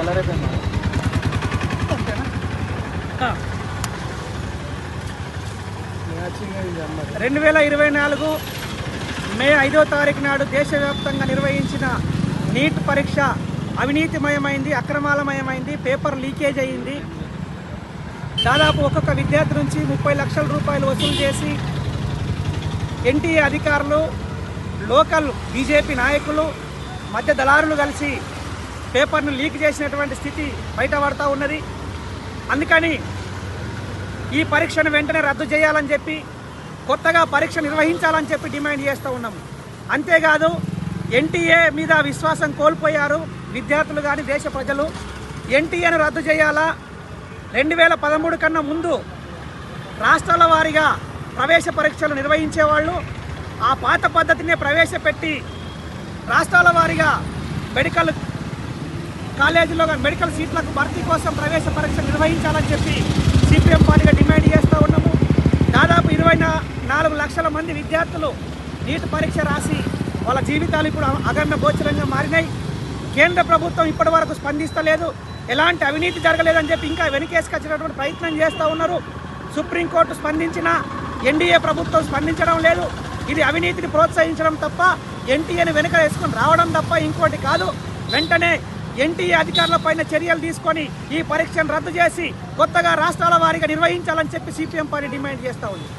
Colour అయిపోయింది? రెండు వేల ఇరవై నాలుగు మే ఐదో తారీఖు నాడు దేశవ్యాప్తంగా నిర్వహించిన నీట్ పరీక్ష అవినీతిమయమైంది అక్రమాలమయమైంది పేపర్ లీకేజ్ అయ్యింది దాదాపు ఒక్కొక్క విద్యార్థి నుంచి ముప్పై లక్షల రూపాయలు వసూలు చేసి ఎన్టీఏ అధికారులు లోకల్ బీజేపీ నాయకులు మధ్య దళారులు కలిసి పేపర్ను లీక్ చేసినటువంటి స్థితి బయటపడతా ఉన్నది. అందుకని ఈ పరీక్షను వెంటనే రద్దు చేయాలని చెప్పి కొత్తగా పరీక్ష నిర్వహించాలని చెప్పి డిమాండ్ చేస్తూ ఉన్నాము అంతేకాదు ఎన్టీఏ మీద విశ్వాసం కోల్పోయారు విద్యార్థులు కానీ దేశ ప్రజలు. ఎన్టీఏను రద్దు చేయాలా? రెండు వేల పదమూడు కన్నా ముందు రాష్ట్రాల వారీగా ప్రవేశ పరీక్షలు నిర్వహించేవాళ్ళు ఆ పాత పద్ధతినే ప్రవేశపెట్టి రాష్ట్రాల వారీగా మెడికల్ కాలేజీలో మెడికల్ సీట్లకు భర్తీ కోసం ప్రవేశ పరీక్ష నిర్వహించాలని చెప్పి సిపిఎం పార్టీగా డిమాండ్ చేస్తూ ఉన్నాము. దాదాపు ఇరవై నాలుగు లక్షల మంది విద్యార్థులు నీట్ పరీక్ష రాసి వాళ్ళ జీవితాలు ఇప్పుడు అగమ్య గోచరంగా మారినాయి. కేంద్ర ప్రభుత్వం ఇప్పటి వరకు స్పందిస్తలేదు. ఎలాంటి అవినీతి జరగలేదని చెప్పి ఇంకా వెనుకేసుకొచ్చినటువంటి ప్రయత్నం చేస్తూ ఉన్నారు. సుప్రీంకోర్టు స్పందించిన ఎన్డీఏ ప్రభుత్వం స్పందించడం లేదు. ఇది అవినీతిని ప్రోత్సహించడం తప్ప ఎన్టీఏని వెనుక వేసుకొని రావడం తప్ప ఇంకోటి కాదు. వెంటనే ఎన్టీఏ అధికారులపైన చర్యలు తీసుకొని ఈ పరీక్షను రద్దు చేసి కొత్తగా రాష్ట్రాల వారీగా నిర్వహించాలని చెప్పి సిపిఎం పార్టీ డిమాండ్ చేస్తూ ఉంది.